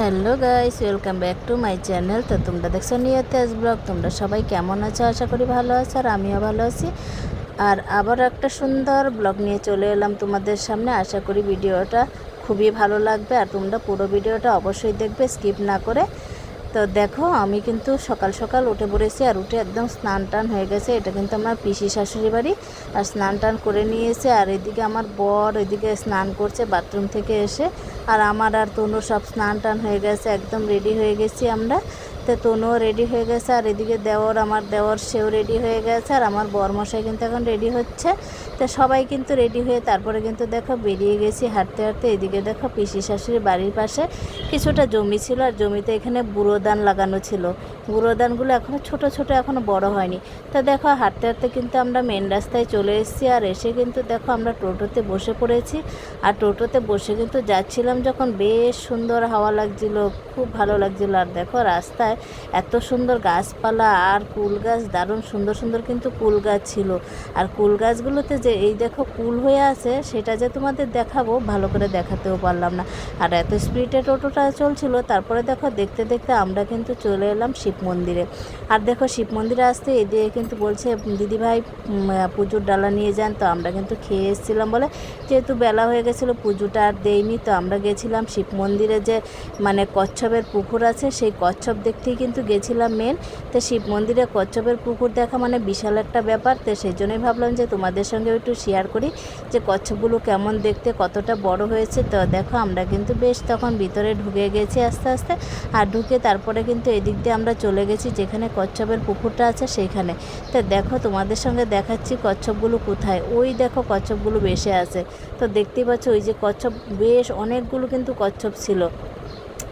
Hello guys, welcome back to my channel. তো তোমরা দেখছ নিয়তেজ ব্লগ। তোমরা সবাই কেমন আছো? আশা করি ভালো আছো আর আমিও ভালো আছি। আর আবার একটা সুন্দর ব্লগ নিয়ে চলে এলাম তোমাদের সামনে। আশা করি ভিডিওটা খুবই ভালো লাগবে। আর তোমরা পুরো ভিডিওটা অবশ্যই দেখবে, স্কিপ না করে। তো দেখো, আমি কিন্তু সকাল সকাল উঠে পড়েছি আর উঠে একদম স্নান টান হয়ে গেছে। এটা কিন্তু আমার পিসি শাশুড়ি বাড়ি। আর স্নান টান করে নিয়েছে আর এদিকে আমার বর এদিকে স্নান করছে বাথরুম থেকে এসে। আর আমার আর তনু সব স্নান টান হয়ে গেছে, একদম রেডি হয়ে গেছি আমরা। তো তনুও রেডি হয়ে গেছে, আর এদিকে দেওর, আমার দেওর সেও রেডি হয়ে গেছে, আর আমার বরমশাই কিন্তু এখন রেডি হচ্ছে। তো সবাই কিন্তু রেডি হয়ে তারপরে কিন্তু দেখো বেরিয়ে গেছি হাঁটতে হাঁটতে, এদিকে দেখো পিসি শাশুড়ি বাড়ির পাশে কিছুটা জমি ছিল, আর জমিতে এখানে বুড়ো ধান লাগানো ছিল। বুড়ো ধানগুলো এখনও ছোট ছোট এখনও বড় হয়নি। তো দেখো হাঁটতে হাঁটতে কিন্তু আমরা মেন রাস্তায় চলে এসেছি, আর এসে কিন্তু দেখো আমরা টোটোতে বসে পড়েছি। আর টোটোতে বসে কিন্তু যাচ্ছিলাম যখন বেশ সুন্দর হাওয়া লাগছিল, খুব ভালো লাগছিল। আর দেখো রাস্তায় এত সুন্দর গাছপালা আর কুল গাছ, দারুণ সুন্দর সুন্দর কিন্তু কুল গাছ ছিল। আর কুল গাছগুলোতে যে এই দেখো কুল হয়ে আছে, সেটা যে তোমাদের দেখাবো, ভালো করে দেখাতেও পারলাম না। আর এত স্পিডে টোটোটা চলছিল, তারপরে দেখো, দেখতে দেখতে আমরা কিন্তু চলে এলাম শিব মন্দিরে। আর দেখো, শিব মন্দিরে আসতে এদিকে কিন্তু বলছে, দিদিভাই পুজোর ডালা নিয়ে যান। তো আমরা কিন্তু খেয়ে এসেছিলাম বলে, যেহেতু বেলা হয়ে গেছিল, পুজোটা আর দেয়নি, তো আমরা গেছিলাম শিব মন্দিরে যে মানে কচ্ছপের পুকুর আছে, সেই কচ্ছপ দেখতেই কিন্তু গেছিলাম মেন তো শিব মন্দিরে কচ্ছপের পুকুর দেখা মানে বিশাল একটা ব্যাপার। তো সেই জন্যই ভাবলাম যে তোমাদের সঙ্গে একটু শেয়ার করি যে কচ্ছপগুলো কেমন দেখতে, কতটা বড় হয়েছে। তো দেখো, আমরা কিন্তু বেশ তখন ভিতরে ঢুকে গেছি আস্তে আস্তে। আর ঢুকে তারপরে কিন্তু এদিক দিয়ে আমরা চলে গেছি যেখানে কচ্ছপের পুকুরটা আছে সেইখানে তো দেখো, তোমাদের সঙ্গে দেখাচ্ছি কচ্ছপগুলো কোথায়। ওই দেখো, কচ্ছপগুলো বেশে আছে। তো দেখতেই পাচ্ছ, ওই যে কচ্ছপ, বেশ অনেকগুলো কিন্তু কচ্ছপ ছিল।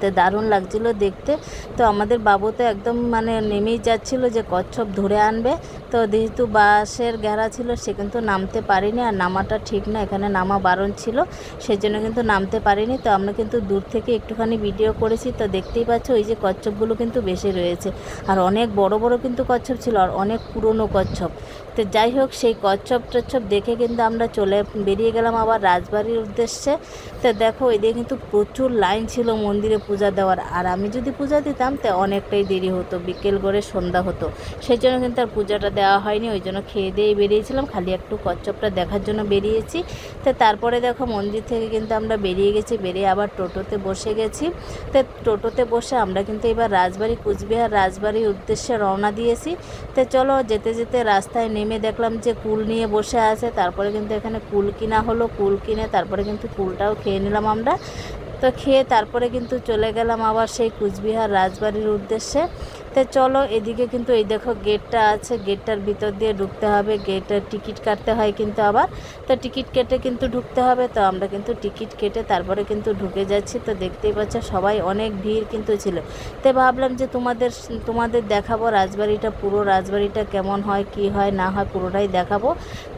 তো দারুণ লাগছিল দেখতে। তো আমাদের বাবু তো একদম মানে নেমেই যাচ্ছিল যে কচ্ছপ ধরে আনবে। তো যেহেতু বাসের ঘেরা ছিল, সে কিন্তু নামতে পারিনি আর নামাটা ঠিক না, এখানে নামা বারণ ছিল সেই জন্য কিন্তু নামতে পারিনি। তো আমরা কিন্তু দূর থেকে একটুখানি ভিডিও করেছি, তো দেখতেই পাচ্ছ ওই যে কচ্ছপগুলো কিন্তু বেশি রয়েছে। আর অনেক বড় বড় কিন্তু কচ্ছপ ছিল আর অনেক পুরনো কচ্ছপ। তো যাই হোক, সেই কচ্ছপ টচ্ছপ দেখে কিন্তু আমরা চলে বেরিয়ে গেলাম আবার রাজবাড়ির উদ্দেশ্যে। তো দেখো, এদিকে কিন্তু প্রচুর লাইন ছিল মন্দিরে পূজা দেওয়ার। আর আমি যদি পূজা দিতাম, তো অনেকটাই দেরি হতো, বিকেল করে সন্ধ্যা হতো। সেই জন্য কিন্তু আর পূজাটা দেওয়া হয়নি, ওই জন্য খেয়ে দিয়ে বেরিয়েছিলাম, খালি একটু কচ্ছপটা দেখার জন্য বেরিয়েছি। তো তারপরে দেখো মন্দির থেকে কিন্তু আমরা বেরিয়ে গেছি, বেরিয়ে আবার টোটোতে বসে গেছি। তো টোটোতে বসে আমরা কিন্তু এবার রাজবাড়ি, কুচবিহার রাজবাড়ির উদ্দেশ্যে রওনা দিয়েছি। তো চলো যেতে যেতে রাস্তায় নেমে দেখলাম যে কুল নিয়ে বসে আছে, তারপরে কিন্তু এখানে কুল কিনা হলো, কুল কিনে তারপরে কিন্তু কুলটাও খেয়ে নিলাম আমরা। তো খেয়ে তারপরে কিন্তু চলে গেলাম আবার সেই কুচবিহার রাজবাড়ির উদ্দেশ্যে। তো চলো, এদিকে কিন্তু এই দেখো গেটটা আছে, গেটটার ভিতর দিয়ে ঢুকতে হবে, গেটের টিকিট কাটতে হয় কিন্তু আবার। তো টিকিট কেটে কিন্তু ঢুকতে হবে, তো আমরা কিন্তু টিকিট কেটে তারপরে কিন্তু ঢুকে যাচ্ছি। তো দেখতেই পাচ্ছ সবাই অনেক ভিড় কিন্তু ছিল। তো ভাবলাম যে তোমাদের তোমাদের দেখাবো রাজবাড়িটা, পুরো রাজবাড়িটা কেমন হয়, কি হয়, না হয়, পুরোটাই দেখাবো।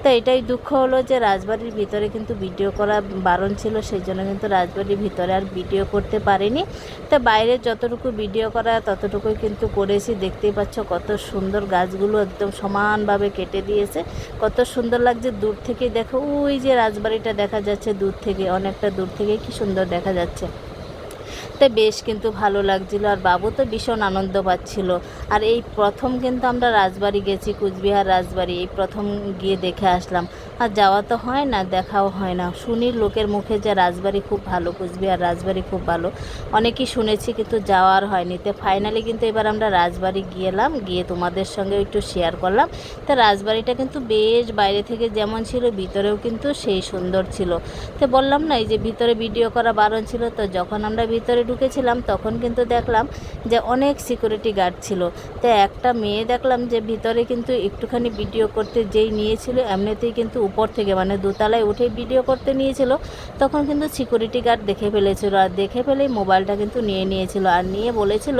তো এটাই দুঃখ হলো যে রাজবাড়ির ভিতরে কিন্তু ভিডিও করা বারণ ছিল, সেই জন্য কিন্তু রাজবাড়ির ভিতরে আর ভিডিও করতে পারিনি। তো বাইরে যতটুকু ভিডিও করা, ততটুকুই কিন্তু করেছি দেখতেই পাচ্ছ কত সুন্দর গাছগুলো একদম সমানভাবে কেটে দিয়েছে। কত সুন্দর লাগছে দূর থেকে দেখো। ওই যে রাজবাড়িটা দেখা যাচ্ছে দূর থেকে, অনেকটা দূর থেকে কি সুন্দর দেখা যাচ্ছে। তো বেশ কিন্তু ভালো লাগছিল আর বাবু তো ভীষণ আনন্দ পাচ্ছিল। আর এই প্রথম কিন্তু আমরা রাজবাড়ি গেছি, কুচবিহার রাজবাড়ি, এই প্রথম গিয়ে দেখে আসলাম। আর যাওয়া তো হয় না, দেখাও হয় না। শুনি লোকের মুখে যে রাজবাড়ি খুব ভালো, কুচবিহার রাজবাড়ি খুব ভালো। অনেকেই শুনেছি কিন্তু যাওয়ার হয়নি। তো ফাইনালি কিন্তু এবার আমরা রাজবাড়ি গিয়েলাম গিয়ে তোমাদের সঙ্গে একটু শেয়ার করলাম। তো রাজবাড়িটা কিন্তু বেশ বাইরে থেকে যেমন ছিল, ভিতরেও কিন্তু সেই সুন্দর ছিল। তো বললাম না, এই যে ভিতরে ভিডিও করা বারণ ছিল, তো যখন আমরা ভিতরে ঢুকেছিলাম, তখন কিন্তু দেখলাম যে অনেক সিকিউরিটি গার্ড ছিল। তো একটা মেয়ে দেখলাম যে ভিতরে কিন্তু একটুখানি ভিডিও করতে যেই নিয়েছিল, এমনিতেই কিন্তু উপর থেকে মানে দোতলায় উঠে ভিডিও করতে নিয়েছিল। তখন কিন্তু সিকিউরিটি গার্ড দেখে ফেলেছিল আর দেখে ফেলেই মোবাইলটা কিন্তু নিয়ে নিয়েছিল আর নিয়ে বলেছিল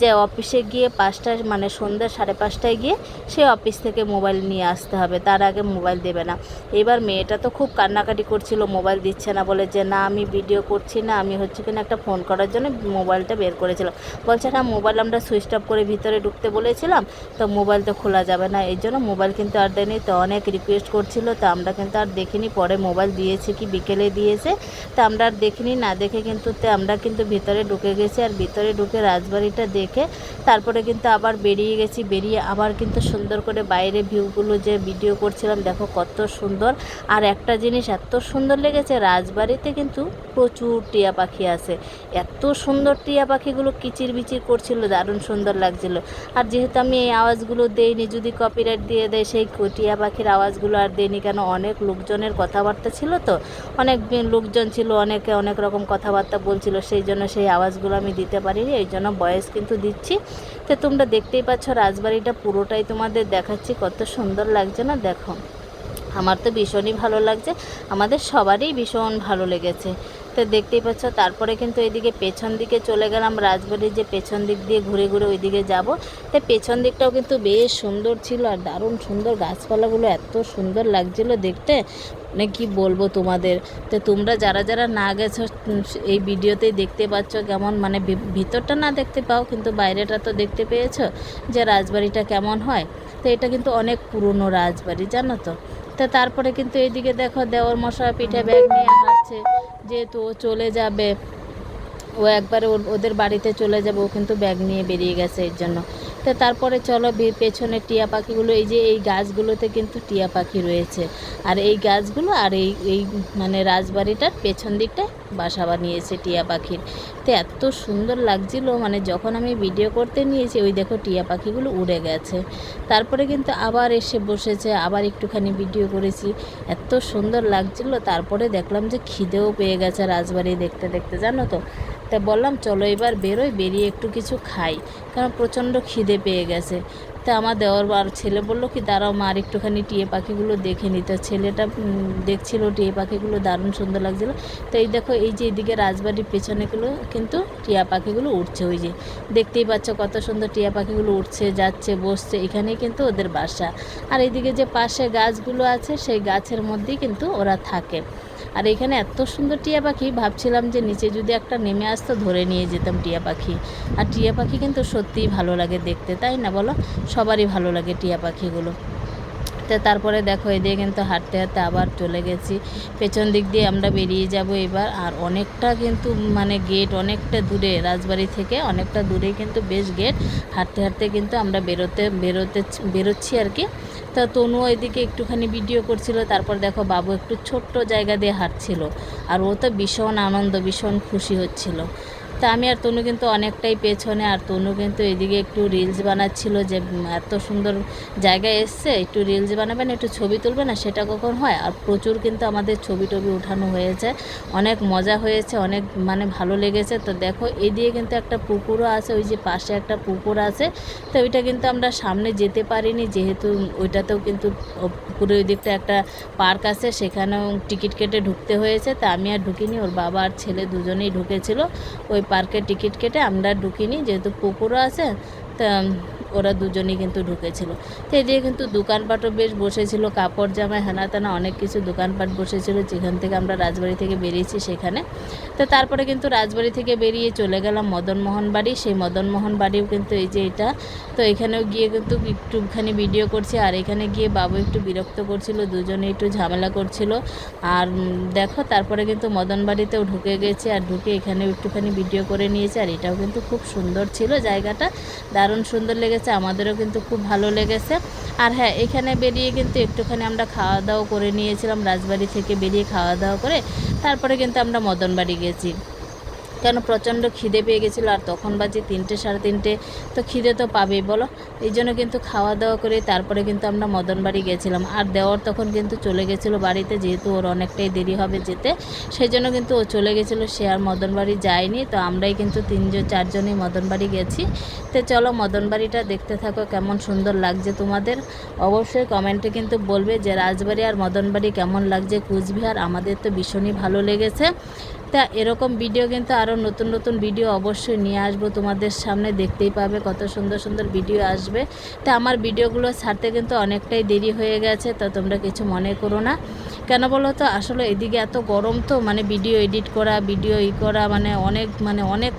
যে অফিসে গিয়ে পাঁচটায় মানে সন্ধ্যা সাড়ে পাঁচটায় গিয়ে সে অফিস থেকে মোবাইল নিয়ে আসতে হবে, তার আগে মোবাইল দেবে না। এবার মেয়েটা তো খুব কান্নাকাটি করছিল মোবাইল দিচ্ছে না বলে যে, না, আমি ভিডিও করছি না, আমি হচ্ছে কিনা একটা ফোন করার করার জন্য মোবাইলটা বের করেছিলাম। বলছে হ্যাঁ মোবাইল আমরা সুইচ অফ করে ভিতরে ঢুকতে বলেছিলাম, তো মোবাইল তো খোলা যাবে না। এই জন্য মোবাইল কিন্তু আর দেয়নি, তো অনেক রিকোয়েস্ট করছিল, তো আমরা কিন্তু আর দেখিনি। পরে মোবাইল দিয়েছে কি, বিকেলে দিয়েছে, তো আমরা আর দেখিনি। না দেখে কিন্তু তে আমরা কিন্তু ভিতরে ঢুকে গেছি, আর ভিতরে ঢুকে রাজবাড়িটা দেখে তারপরে কিন্তু আবার বেরিয়ে গেছি। বেরিয়ে আবার কিন্তু সুন্দর করে বাইরে ভিউগুলো যে ভিডিও করছিলাম, দেখো কত সুন্দর। আর একটা জিনিস এত সুন্দর লেগেছে, রাজবাড়িতে কিন্তু প্রচুর টিয়া পাখি আছে। এত সুন্দর টিয়া পাখিগুলো কিচির বিচির করছিল, দারুণ সুন্দর লাগছিল। আর যেহেতু আমি এই আওয়াজগুলো দেইনি, যদি কপিরাইট দিয়ে দেয়, সেই টিয়া পাখির আওয়াজগুলো আর দেইনি কেন? অনেক লোকজনের কথাবার্তা ছিল তো। অনেক লোকজন ছিল, অনেকে অনেক রকম কথাবার্তা বলছিল, সেই জন্য সেই আওয়াজগুলো আমি দিতে পারিনি, এই জন্য বয়স কিন্তু দিচ্ছি। তো তোমরা দেখতেই পাচ্ছ, রাজবাড়িটা পুরোটাই তোমাদের দেখাচ্ছি, কত সুন্দর লাগছে না, দেখো। আমার তো ভীষণই ভালো লাগছে, আমাদের সবারই ভীষণ ভালো লেগেছে। তো দেখতেই পাচ্ছ, তারপরে কিন্তু এদিকে পেছন দিকে চলে গেলাম, রাজবাড়ির যে পেছন দিক দিয়ে ঘুরে ঘুরে ওইদিকে যাব। তো পেছন দিকটাও কিন্তু বেশ সুন্দর ছিল আর দারুণ সুন্দর গাছপালাগুলো এত সুন্দর লাগছিল দেখতে। মানে কি বলব তোমাদের? তো তোমরা যারা যারা না গেছো এই ভিডিওতেই দেখতে পাচ্ছ কেমন মানে ভিতরটা না দেখতে পাও, কিন্তু বাইরেটা তো দেখতে পেয়েছ যে রাজবাড়িটা কেমন হয়। তো এটা কিন্তু অনেক পুরনো রাজবাড়ি, জানো তো? তো তারপরে কিন্তু এইদিকে দেখো দেওর মশা পিঠে ব্যাগ নিয়ে হাঁটছে। যেহেতু ও চলে যাবে, ও একবার ওদের বাড়িতে চলে যাবে, ও কিন্তু ব্যাগ নিয়ে বেরিয়ে গেছে এর জন্য। তো তারপরে চলো পেছনে টিয়া পাখিগুলো, এই যে এই গাছগুলোতে কিন্তু টিয়া পাখি রয়েছে। আর এই গাছগুলো আর এই এই মানে রাজবাড়িটার পেছন দিকটায় বাসা বানিয়েছে টিয়া পাখির। তো এত সুন্দর লাগছিল মানে যখন আমি ভিডিও করতে নিয়েছি, ওই দেখো টিয়া পাখিগুলো উড়ে গেছে। তারপরে কিন্তু আবার এসে বসেছে, আবার একটুখানি ভিডিও করেছি। এত সুন্দর লাগছিল, তারপরে দেখলাম যে খিদেও পেয়ে গেছে রাজবাড়ি দেখতে দেখতে, জানো তো? তা বললাম চলো এবার বেরোই বেরিয়ে একটু কিছু খাই। কারণ প্রচণ্ড খিদে পেয়ে গেছে। তা আমার দেওয়ার আর ছেলে বলল কি দাঁড়াও মা আর একটুখানি টিয়ে পাখিগুলো দেখে নিতে ছেলেটা উম, দেখছিল টিয়ে পাখিগুলো দারুণ সুন্দর লাগছিল। তো এই দেখো এই যে এদিকে রাজবাড়ির পেছনেগুলো কিন্তু টিয়া পাখিগুলো উঠছে ওই যে। দেখতেই পাচ্ছ কত সুন্দর টিয়া পাখিগুলো উঠছে যাচ্ছে বসছে এখানেই কিন্তু ওদের বাসা। আর এইদিকে যে পাশে গাছগুলো আছে সেই গাছের মধ্যেই কিন্তু ওরা থাকে। আর এখানে এত সুন্দর টিয়া পাখি, ভাবছিলাম যে নিচে যদি একটা নেমে আসতো ধরে নিয়ে যেতাম টিয়া পাখি। আর টিয়া পাখি কিন্তু সত্যিই ভালো লাগে দেখতে, তাই না বলো? সবারই ভালো লাগে টিয়া পাখিগুলো। তো তারপরে দেখো এদিকে কিন্তু হাঁটতে হাঁটতে আবার চলে গেছি। পেছন দিক দিয়ে আমরা বেরিয়ে যাব এবার। আর অনেকটা কিন্তু মানে গেট অনেকটা দূরে, রাজবাড়ি থেকে অনেকটা দূরে কিন্তু বেশ গেট হাঁটতে হাঁটতে কিন্তু আমরা বেরোতে বেরোতে বেরোচ্ছি আর কি। তো তনু এদিকে একটুখানি ভিডিও করছিল, তারপর দেখো বাবু একটু ছোট্ট জায়গা দিয়ে হাঁটছিল। আর ও তো ভীষণ আনন্দ, ভীষণ খুশি হচ্ছিল। তা আমি আর তনু কিন্তু অনেকটাই পেছনে, আর তনু কিন্তু এদিকে একটু রিলস বানাচ্ছিল যে এত সুন্দর জায়গায় এসছে, একটু রিলস বানাবেন একটু ছবি তুলবে না, সেটা কখন হয়? আর প্রচুর কিন্তু আমাদের ছবি টবি উঠানো হয়েছে, অনেক মজা হয়েছে, অনেক মানে ভালো লেগেছে। তো দেখো, এদিকে কিন্তু একটা পুকুরও আছে, ওই যে পাশে একটা পুকুর আছে, তো ওইটা কিন্তু আমরা সামনে যেতে পারিনি, যেহেতু ওইটাতেও কিন্তু পুকুরের ওই দিকটা একটা পার্ক আছে, সেখানেও টিকিট কেটে ঢুকতে হয়েছে, তা আমি আর ঢুকিনি, ওর বাবা আর ছেলে দুজনেই ঢুকেছিল, ওই পার্কে টিকিট কেটে আমরা ঢুকিনি যেহেতু পুকুরও আছে তা ওরা দুজনেই কিন্তু ঢুকেছিল। তো এদিকে কিন্তু দোকানপাটও বেশ বসেছিল, কাপড় জামা হেনা তেনা অনেক কিছু দোকানপাট বসেছিল, যেখান থেকে আমরা রাজবাড়ি থেকে বেরিয়েছি সেখানে। তো তারপরে কিন্তু রাজবাড়ি থেকে বেরিয়ে চলে গেলাম মদনমোহন বাড়ি। সেই মদনমোহন বাড়িও কিন্তু এই যে এটা, তো এখানেও গিয়ে কিন্তু একটুখানি ভিডিও করছি আর এখানে গিয়ে বাবু একটু বিরক্ত করছিল, দুজনে একটু ঝামেলা করছিল। আর দেখো, তারপরে কিন্তু মদন বাড়িতেও ঢুকে গেছে আর ঢুকে এখানেও একটুখানি ভিডিও করে নিয়েছে আর এটাও কিন্তু খুব সুন্দর ছিল জায়গাটা। দারুণ সুন্দর লেগেছে। আমাদেরও কিন্তু খুব ভালো লেগেছে। আর হ্যাঁ এখানে বেরিয়ে কিন্তু একটুখানি আমরা খাওয়া দাওয়া করে নিয়েছিলাম, রাজবাড়ি থেকে বেরিয়ে খাওয়া দাওয়া করে, তারপরে কিন্তু আমরা মদনবাড়ি গেছি। কেন প্রচণ্ড খিদে পেয়ে গেছিল আর তখন বাজে তিনটে সাড়ে তিনটে, তো খিদে তো পাবেই, বলো? এই জন্য কিন্তু খাওয়া দাওয়া করে তারপরে কিন্তু আমরা মদন বাড়ি গেছিলাম। আর দেওয়ার তখন কিন্তু চলে গেছিল বাড়িতে, যেহেতু ওর অনেকটাই দেরি হবে যেতে, সেই জন্য কিন্তু ও চলে গেছিল, সে আর মদন বাড়ি যায়নি, তো আমরাই কিন্তু তিনজন চারজনই মদন বাড়ি গেছি। তো চলো মদন বাড়িটা দেখতে থাকো, কেমন সুন্দর লাগছে তোমাদের। অবশ্যই কমেন্টে কিন্তু বলবে যে, রাজবাড়ি আর মদন বাড়ি কেমন লাগছে কুচবিহার? আমাদের তো ভীষণই ভালো লেগেছে। তা এরকম ভিডিও কিন্তু আরও নতুন নতুন ভিডিও অবশ্যই নিয়ে আসব। তোমাদের সামনে দেখতেই পাবে কত সুন্দর সুন্দর ভিডিও আসবে। তা আমার ভিডিওগুলো ছাড়তে কিন্তু অনেকটাই দেরি হয়ে গেছে, তা তোমরা কিছু মনে করো না। কেন বলো তো? আসলে এদিকে এত গরম তো মানে ভিডিও এডিট করা ভিডিও ই করা মানে অনেক মানে অনেক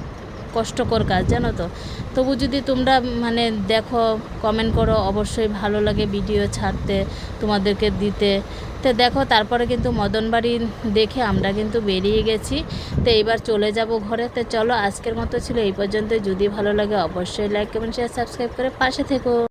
কষ্টকর কাজ, জানো তো? তবু যদি তোমরা মানে দেখো কমেন্ট করো, অবশ্যই ভালো লাগে ভিডিও ছাড়তে, তোমাদেরকে দিতে। তো দেখো, তারপরে কিন্তু মদনবাড়ি দেখে আমরা কিন্তু বেরিয়ে গেছি। তো এইবার চলে যাব ঘরে। তো চলো, আজকের মতো ছিল এই পর্যন্ত যদি ভালো লাগে অবশ্যই লাইক কমেন্ট শেয়ার সাবস্ক্রাইব করে পাশে থেকো।